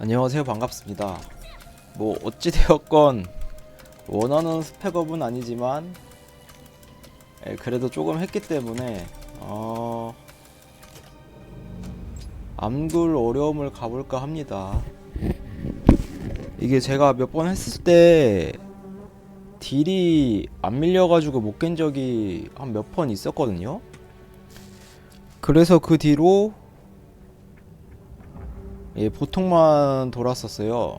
안녕하세요. 반갑습니다. 뭐 어찌되었건 원하는 스펙업은 아니지만 예, 그래도 조금 했기 때문에 어... 암굴 어려움을 가볼까 합니다. 이게 제가 몇 번 했을 때 딜이 안 밀려가지고 못 깬 적이 한 몇 번 있었거든요. 그래서 그 뒤로 예, 보통만 돌았었어요.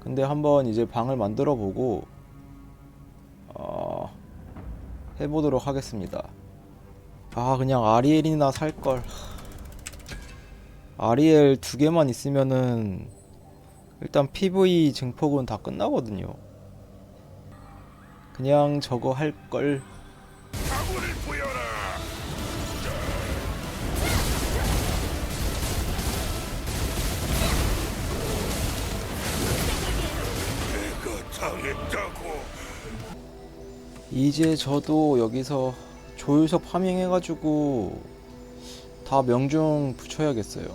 근데 한번 이제 방을 만들어 보고 어, 해보도록 하겠습니다. 아 그냥 아리엘이나 살 걸. 아리엘 두 개만 있으면은 일단 PV 증폭은 다 끝나거든요. 그냥 저거 할 걸. 당했다고 이제 저도 여기서 조율석 파밍 해가지고 다 명중 붙여야겠어요.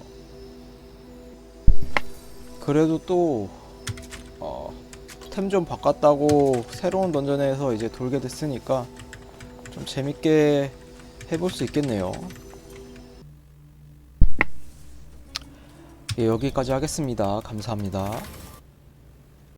그래도 또, 어, 템좀 바꿨다고 새로운 던전에서 이제 돌게 됐으니까 좀 재밌게 해볼 수 있겠네요. 예, 여기까지 하겠습니다. 감사합니다.